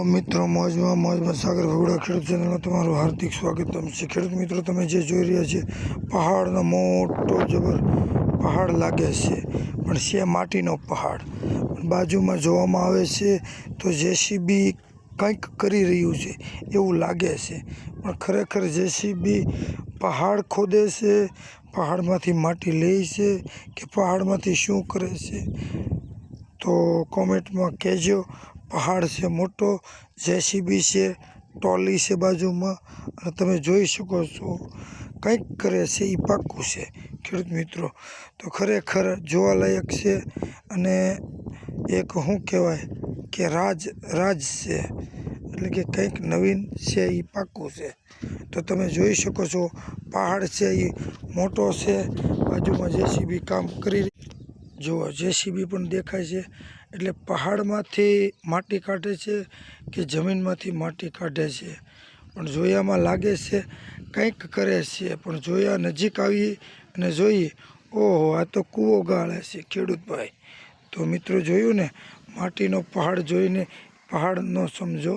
મિત્રો, મોજમાં મોજમાં સાગર ભગોડા ખેડૂત ચેનલમાં તમારું હાર્દિક સ્વાગતમ છે. ખેડૂત મિત્રો, તમે જે જોઈ રહ્યા છે, પહાડનો મોટો જબર પહાડ લાગે છે, પણ છે માટીનો પહાડ. બાજુમાં જોવામાં આવે છે તો જેસીબી કંઈક કરી રહ્યું છે, એવું લાગે છે. પણ ખરેખર જેસીબી પહાડ ખોદે છે, પહાડમાંથી માટી લે છે, કે પહાડમાંથી શું કરે છે? તો કોમેન્ટમાં કહેજો. પહાડ છે મોટો, જેસીબી છે, ટોલી છે બાજુમાં, અને તમે જોઈ શકો છો કંઈક કરે છે એ પાક્કું છે, ખેડૂત મિત્રો. તો ખરેખર જોવાલાયક છે અને એક શું કહેવાય કે રાજ રાજ છે, એટલે કે કંઈક નવીન છે એ પાક્કું છે. તો તમે જોઈ શકો છો, પહાડ છે એ મોટો છે, બાજુમાં જેસીબી કામ કરી જુઓ જેસીબી પણ દેખાય છે. એટલે પહાડમાંથી માટી કાઢે છે કે જમીનમાંથી માટી કાઢે છે? પણ જોયામાં લાગે છે કંઈક કરે છે, પણ જોયા નજીક આવી અને જોઈએ ઓહો, આ તો કૂવો ગાળે છે ખેડૂતભાઈ તો મિત્રો જોયું ને, માટીનો પહાડ જોઈને પહાડનો સમજો.